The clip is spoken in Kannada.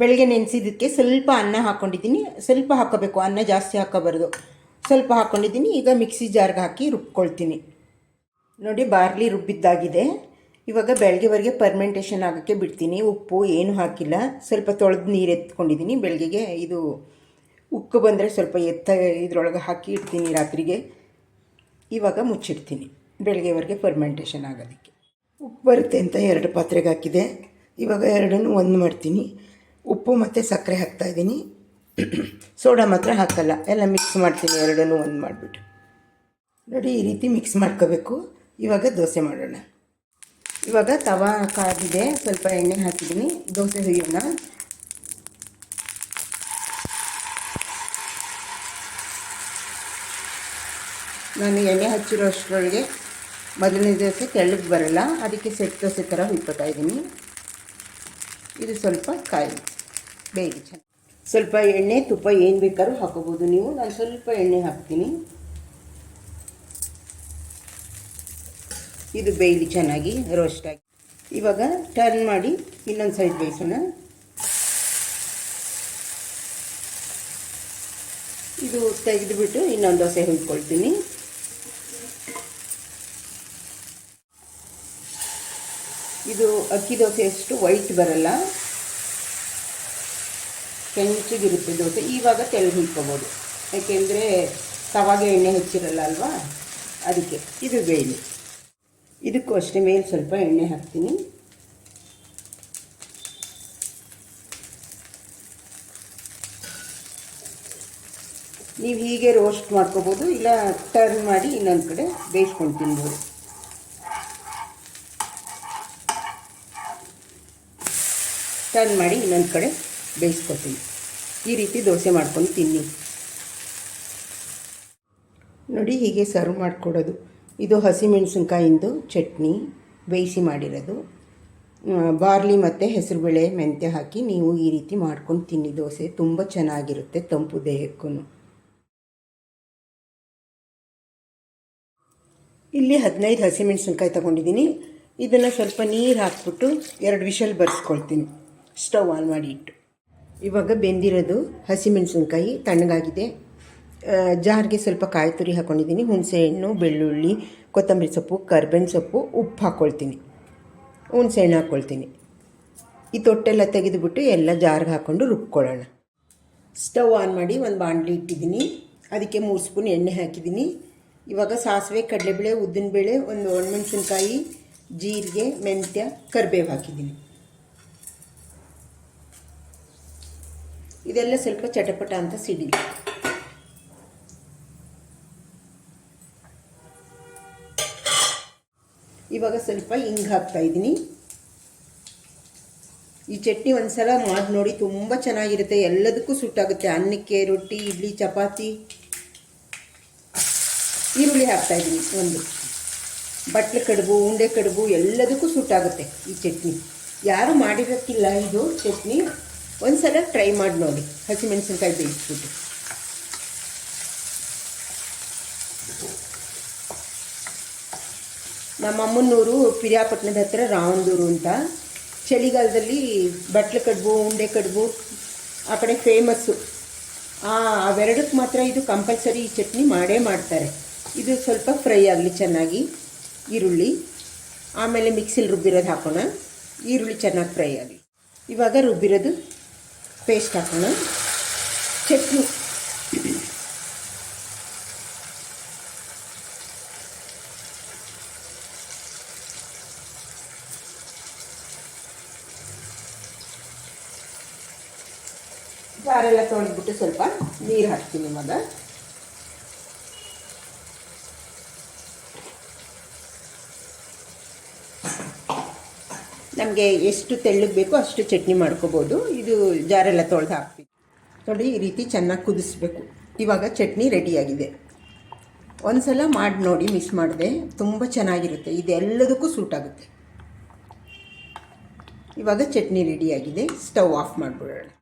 ಬೆಳಗ್ಗೆ ನೆನೆಸಿದ್ದಕ್ಕೆ ಸ್ವಲ್ಪ ಅನ್ನ ಹಾಕ್ಕೊಂಡಿದ್ದೀನಿ ಸ್ವಲ್ಪ ಹಾಕೋಬೇಕು. ಅನ್ನ ಜಾಸ್ತಿ ಹಾಕೋಬಾರ್ದು. ಸ್ವಲ್ಪ ಹಾಕ್ಕೊಂಡಿದ್ದೀನಿ ಈಗ ಮಿಕ್ಸಿ ಜಾರ್ಗೆ ಹಾಕಿ ರುಬ್ಕೊಳ್ತೀನಿ. ನೋಡಿ, ಬಾರ್ಲಿ ರುಬ್ಬಿದ್ದಾಗಿದೆ. ಇವಾಗ ಬೆಳಗ್ಗೆವರೆಗೆ ಪರ್ಮೆಂಟೇಷನ್ ಆಗೋಕ್ಕೆ ಬಿಡ್ತೀನಿ. ಉಪ್ಪು ಏನು ಹಾಕಿಲ್ಲ. ಸ್ವಲ್ಪ ತೊಳೆದು ನೀರು ಎತ್ಕೊಂಡಿದ್ದೀನಿ. ಬೆಳಗ್ಗೆಗೆ ಇದು ಉಕ್ಕು ಬಂದರೆ ಸ್ವಲ್ಪ ಎತ್ತ ಇದ್ರೊಳಗೆ ಹಾಕಿ ಇಡ್ತೀನಿ ರಾತ್ರಿಗೆ. ಇವಾಗ ಮುಚ್ಚಿಡ್ತೀನಿ. ಬೆಳಗ್ಗೆವರೆಗೆ ಪರ್ಮೆಂಟೇಷನ್ ಆಗೋದಕ್ಕೆ. ಉಪ್ಪು ಬರುತ್ತೆ ಅಂತ ಎರಡು ಪಾತ್ರೆಗೆ ಹಾಕಿದೆ. ಇವಾಗ ಎರಡನ್ನೂ ಒಂದು ಮಾಡ್ತೀನಿ. ಉಪ್ಪು ಮತ್ತು ಸಕ್ಕರೆ ಹಾಕ್ತಾಯಿದ್ದೀನಿ ಸೋಡಾ ಮಾತ್ರ ಹಾಕಲ್ಲ, ಎಲ್ಲ ಮಿಕ್ಸ್ ಮಾಡ್ತೀನಿ, ಎರಡನ್ನೂ ಒಂದು ಮಾಡಿಬಿಟ್ಟು. ನೋಡಿ, ಈ ರೀತಿ ಮಿಕ್ಸ್ ಮಾಡ್ಕೋಬೇಕು. ಇವಾಗ ದೋಸೆ ಮಾಡೋಣ. ಇವಾಗ ತವಾ ಕಾದಿದೆ ಸ್ವಲ್ಪ ಎಣ್ಣೆ ಹಾಕಿದ್ದೀನಿ, ದೋಸೆ ಹುಯ್ಯೋಣ. ನಾನು ಎಣ್ಣೆ ಹಚ್ಚಿರೋ ಅಷ್ಟರೊಳಗೆ ಮೊದಲನೇ ದೋಸೆ ಕೆಳಗೆ ಬರಲ್ಲ, ಅದಕ್ಕೆ ಸೆಟ್ ದೋಸೆ ಥರ ಹುಯ್ಕೋತಾ ಇದ್ದೀನಿ. ಇದು ಸ್ವಲ್ಪ ಕಾಯಿ. ಬೇಯಿಸಿ ಚೆನ್ನಾಗಿ ಸ್ವಲ್ಪ ಎಣ್ಣೆ, ತುಪ್ಪ ಏನು ಬೇಕಾದ್ರೂ ಹಾಕೋಬೋದು. ನೀವು, ನಾನು ಸ್ವಲ್ಪ ಎಣ್ಣೆ ಹಾಕ್ತೀನಿ. ಇದು ಬೇಯಲಿ ಚೆನ್ನಾಗಿ ರೋಸ್ಟ್ ಆಗಿ ಇವಾಗ ಟರ್ನ್ ಮಾಡಿ ಇನ್ನೊಂದು ಸೈಡ್ ಬೇಯಿಸೋಣ. ಇದು ತೆಗೆದುಬಿಟ್ಟು ಇನ್ನೊಂದು ದೋಸೆ ಹುಯ್ಕೊಳ್ತೀನಿ. ಇದು ಅಕ್ಕಿ ದೋಸೆ ಅಷ್ಟು ವೈಟ್ ಬರಲ್ಲ. ಕೆಂಚಗಿರುತ್ತೆ ದೋಸೆ ಇವಾಗ ತೆಳ್ಳಗೆ ಹುಯ್ಕೊಬೋದು. ಯಾಕೆಂದರೆ ತವಾಗೆ ಎಣ್ಣೆ ಹೆಚ್ಚಿರಲ್ಲ ಅಲ್ವಾ? ಅದಕ್ಕೆ ಇದು ಬೇಯಲಿ ಇದಕ್ಕೂ ಅಷ್ಟೇ ಮೇಲೆ ಸ್ವಲ್ಪ ಎಣ್ಣೆ ಹಾಕ್ತೀನಿ. ನೀವು ಹೀಗೆ ರೋಸ್ಟ್ ಮಾಡ್ಕೋಬೋದು, ಇಲ್ಲ ಟರ್ನ್ ಮಾಡಿ ಇನ್ನೊಂದು ಕಡೆ ಬೇಯಿಸ್ಕೊಂಡು ತಿನ್ಬೋದು. ಟರ್ನ್ ಮಾಡಿ ಇನ್ನೊಂದು ಕಡೆ ಬೇಯಿಸ್ಕೊತೀನಿ. ಈ ರೀತಿ ದೋಸೆ ಮಾಡ್ಕೊಂಡು ತಿನ್ನಿ. ನೋಡಿ ಹೀಗೆ ಸರ್ವ್ ಮಾಡಿಕೊಡೋದು. ಇದು ಹಸಿಮೆಣಸಿನ್ಕಾಯಿಂದು ಚಟ್ನಿ, ಬೇಯಿಸಿ ಮಾಡಿರೋದು. ಬಾರ್ಲಿ ಮತ್ತು ಹೆಸರುಬೇಳೆ ಮೆಂತ್ಯ ಹಾಕಿ ನೀವು ಈ ರೀತಿ ಮಾಡ್ಕೊಂಡು ತಿನ್ನಿ. ದೋಸೆ ತುಂಬ ಚೆನ್ನಾಗಿರುತ್ತೆ ತಂಪು ದೇಹಕ್ಕೂ. ಇಲ್ಲಿ ಹದಿನೈದು ಹಸಿಮೆಣಸಿನ್ಕಾಯಿ ತಗೊಂಡಿದ್ದೀನಿ. ಇದನ್ನು ಸ್ವಲ್ಪ ನೀರು ಹಾಕ್ಬಿಟ್ಟು ಎರಡು ವಿಷಲ್ ಬರ್ಸ್ಕೊಳ್ತೀನಿ. ಸ್ಟವ್ ಆನ್ ಮಾಡಿ ಇಟ್ಟು. ಇವಾಗ ಬೆಂದಿರೋದು ಹಸಿಮೆಣಸಿನ್ಕಾಯಿ ತಣ್ಣಗಾಗಿದೆ. ಜಾರಿಗೆ ಸ್ವಲ್ಪ ಕಾಯಿ ತುರಿ ಹಾಕ್ಕೊಂಡಿದ್ದೀನಿ ಹುಣಸೆಹಣ್ಣು, ಬೆಳ್ಳುಳ್ಳಿ, ಕೊತ್ತಂಬರಿ ಸೊಪ್ಪು, ಕರ್ಬೇವಿನ ಸೊಪ್ಪು, ಉಪ್ಪು ಹಾಕ್ಕೊಳ್ತೀನಿ ಹುಣಸೆಹಣ್ಣು ಹಾಕ್ಕೊಳ್ತೀನಿ ಈ ತೊಟ್ಟೆಲ್ಲ ತೆಗೆದುಬಿಟ್ಟು ಎಲ್ಲ ಜಾರ್ಗೆ ಹಾಕ್ಕೊಂಡು ರುಬ್ಕೊಳ್ಳೋಣ. ಸ್ಟವ್ ಆನ್ ಮಾಡಿ ಒಂದು ಬಾಣಲಿ ಇಟ್ಟಿದ್ದೀನಿ. ಅದಕ್ಕೆ ಮೂರು ಸ್ಪೂನ್ ಎಣ್ಣೆ ಹಾಕಿದ್ದೀನಿ. ಇವಾಗ ಸಾಸಿವೆ, ಕಡಲೆಬೇಳೆ, ಉದ್ದಿನಬೇಳೆ, ಒಂದು ಒಣಮೆಣಸಿನ್ಕಾಯಿ, ಜೀರಿಗೆ, ಮೆಂತ್ಯ, ಕರಿಬೇವು ಹಾಕಿದ್ದೀನಿ. ಇದೆಲ್ಲ ಸ್ವಲ್ಪ ಚಟಪಟ ಅಂತ ಸಿಡಿ. ಇವಾಗ ಸ್ವಲ್ಪ ಹಿಂಗೆ ಹಾಕ್ತಾ ಇದ್ದೀನಿ. ಈ ಚಟ್ನಿ ಒಂದ್ಸಲ ಮಾಡಿ ನೋಡಿ, ತುಂಬ ಚೆನ್ನಾಗಿರುತ್ತೆ. ಎಲ್ಲದಕ್ಕೂ ಸುಟ್ಟಾಗುತ್ತೆ ಅನ್ನಕ್ಕೆ, ರೊಟ್ಟಿ, ಇಡ್ಲಿ, ಚಪಾತಿ. ಈರುಳ್ಳಿ ಹಾಕ್ತಾ ಇದ್ದೀನಿ ಒಂದು. ಬಟ್ಲು ಕಡುಬು, ಉಂಡೆ ಕಡುಬು ಎಲ್ಲದಕ್ಕೂ ಸುಟ್ಟಾಗುತ್ತೆ ಈ ಚಟ್ನಿ. ಯಾರು ಮಾಡಿರೋಕ್ಕಿಲ್ಲ ಇದು ಚಟ್ನಿ. ಒಂದ್ಸಲ ಟ್ರೈ ಮಾಡಿ ನೋಡಿ. ಹಸಿಮೆಣಸಿನ್ಕಾಯಿ ಬೇಯಿಸ್ಬಿಟ್ಟು. ನಮ್ಮ ಅಮ್ಮನೂರು ಪಿರಿಯಾಪಟ್ಟಣದ ಹತ್ರ ರಾವಂದೂರು ಅಂತ. ಚಳಿಗಾಲದಲ್ಲಿ ಬಟ್ಲು ಕಡುಬು ಉಂಡೆ ಕಡುಬು ಆ ಕಡೆ ಫೇಮಸ್ಸು ಅವೆರಡಕ್ಕೆ ಮಾತ್ರ ಇದು ಕಂಪಲ್ಸರಿ ಈ ಚಟ್ನಿ ಮಾಡೇ ಮಾಡ್ತಾರೆ. ಇದು ಸ್ವಲ್ಪ ಫ್ರೈ ಆಗಲಿ ಚೆನ್ನಾಗಿ. ಈರುಳ್ಳಿ, ಆಮೇಲೆ ಮಿಕ್ಸಿಲಿ ರುಬ್ಬಿರೋದು ಹಾಕೋಣ. ಈರುಳ್ಳಿ ಚೆನ್ನಾಗಿ ಫ್ರೈ ಆಗಲಿ. ಇವಾಗ ರುಬ್ಬಿರೋದು ಪೇಸ್ಟ್ ಹಾಕೋಣ. ಚಟ್ನಿ. ಸಾರೆಲ್ಲ ತೊಳೆದ್ಬಿಟ್ಟು ಸ್ವಲ್ಪ ನೀರು ಹಾಕ್ತೀನಿ ಇವಾಗ ನಮಗೆ ಎಷ್ಟು ತೆಳ್ಳಗೆ ಬೇಕೋ ಅಷ್ಟು ಚಟ್ನಿ ಮಾಡ್ಕೋಬೋದು. ಇದು ಜಾರೆಲ್ಲ ತೊಳೆದು ಹಾಕ್ತೀವಿ. ನೋಡಿ, ಈ ರೀತಿ ಚೆನ್ನಾಗಿ ಕುದಿಸ್ಬೇಕು. ಇವಾಗ ಚಟ್ನಿ ರೆಡಿಯಾಗಿದೆ. ಒಂದು ಸಲ ಮಾಡಿ ನೋಡಿ, ಮಿಸ್ ಮಾಡಿದೆ. ತುಂಬ ಚೆನ್ನಾಗಿರುತ್ತೆ. ಇದೆಲ್ಲದಕ್ಕೂ ಸೂಟ್ ಆಗುತ್ತೆ. ಇವಾಗ ಚಟ್ನಿ ರೆಡಿಯಾಗಿದೆ. ಸ್ಟವ್ ಆಫ್ ಮಾಡಿಬಿಡೋಣ.